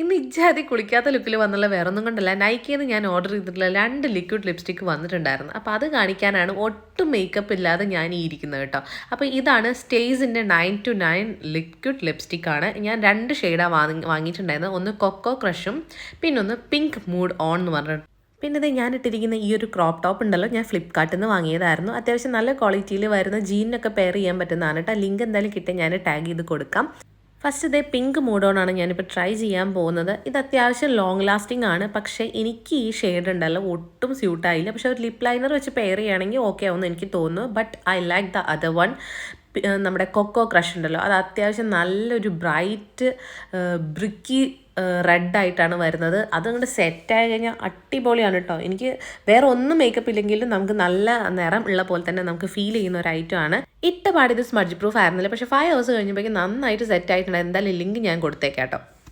ഇന്ന് ഇജ്ജാതി കുളിക്കാത്ത ലുക്കിൽ വന്നുള്ള വേറൊന്നും കൊണ്ടല്ല. നൈക്കിന്ന് ഞാൻ ഓർഡർ ചെയ്തിട്ടുള്ള രണ്ട് ലിക്വിഡ് ലിപ്സ്റ്റിക്ക് വന്നിട്ടുണ്ടായിരുന്നു. അപ്പോൾ അത് കാണിക്കാനാണ് ഒട്ടും മേക്കപ്പ് ഇല്ലാതെ ഞാൻ ഈ ഇരിക്കുന്നത് കേട്ടോ. അപ്പോൾ ഇതാണ് സ്റ്റേസിന്റെ നയൻ ടു നയൻ ലിക്വിഡ് ലിപ്സ്റ്റിക്കാണ് ഞാൻ രണ്ട് ഷെയ്ഡാണ് വാങ്ങി വാങ്ങിയിട്ടുണ്ടായിരുന്നത്. ഒന്ന് കൊക്കോ ക്രഷും പിന്നെ ഒന്ന് പിങ്ക് മൂഡ് ഓൺ എന്ന് പറഞ്ഞിട്ട്. പിന്നെ ഇത് ഞാൻ ഇട്ടിരിക്കുന്ന ഈ ഒരു ക്രോപ്പ് ടോപ്പ് ഉണ്ടല്ലോ ഞാൻ ഫ്ലിപ്കാർട്ടിൽ നിന്ന് വാങ്ങിയതായിരുന്നു. അത്യാവശ്യം നല്ല ക്വാളിറ്റിയിൽ വരുന്ന ജീനിനൊക്കെ പെയർ ചെയ്യാൻ പറ്റുന്നതാണ് കേട്ടോ. ലിങ്ക് എന്തായാലും കിട്ടിയാൽ ഞാൻ ടാഗ് ചെയ്ത് കൊടുക്കാം. ഫസ്റ്റ് ഇതേ പിങ്ക് മൂഡോണാണ് ഞാനിപ്പോൾ ട്രൈ ചെയ്യാൻ പോകുന്നത്. ഇത് അത്യാവശ്യം ലോങ് ലാസ്റ്റിംഗ് ആണ്. പക്ഷേ എനിക്ക് ഈ ഷെയ്ഡ് ഉണ്ടല്ലോ ഒട്ടും സ്യൂട്ടായില്ല പക്ഷേ ഒരു ലിപ് ലൈനർ വെച്ച് പെയർ ചെയ്യുകയാണെങ്കിൽ ഓക്കെ ആവുമെന്ന് എനിക്ക് തോന്നുന്നു. But I like the other one നമ്മുടെ കൊക്കോ ക്രഷ് ഉണ്ടല്ലോ അത് അത്യാവശ്യം നല്ലൊരു ബ്രൈറ്റ് ബ്രിക്കി റെഡ് ആയിട്ടാണ് വരുന്നത്. അതങ്ങോട്ട് സെറ്റായി കഴിഞ്ഞാൽ അടിപൊളിയാണ് കേട്ടോ എനിക്ക് വേറെ ഒന്നും മേക്കപ്പ് ഇല്ലെങ്കിലും നമുക്ക് നല്ല നിറം ഉള്ള പോലെ തന്നെ നമുക്ക് ഫീൽ ചെയ്യുന്ന ഒരു ഐറ്റം ആണ്. ഇട്ട പാടിയത് സ്മഡ്ജ് പ്രൂഫ് ആയിരുന്നില്ല. പക്ഷേ ഫൈവ് ഹവേഴ്സ് കഴിഞ്ഞപ്പോഴേക്കും നന്നായിട്ട് സെറ്റ് ആയിട്ടുണ്ട്. എന്തായാലും ലിങ്ക് ഞാൻ കൊടുത്തേക്കാം കേട്ടോ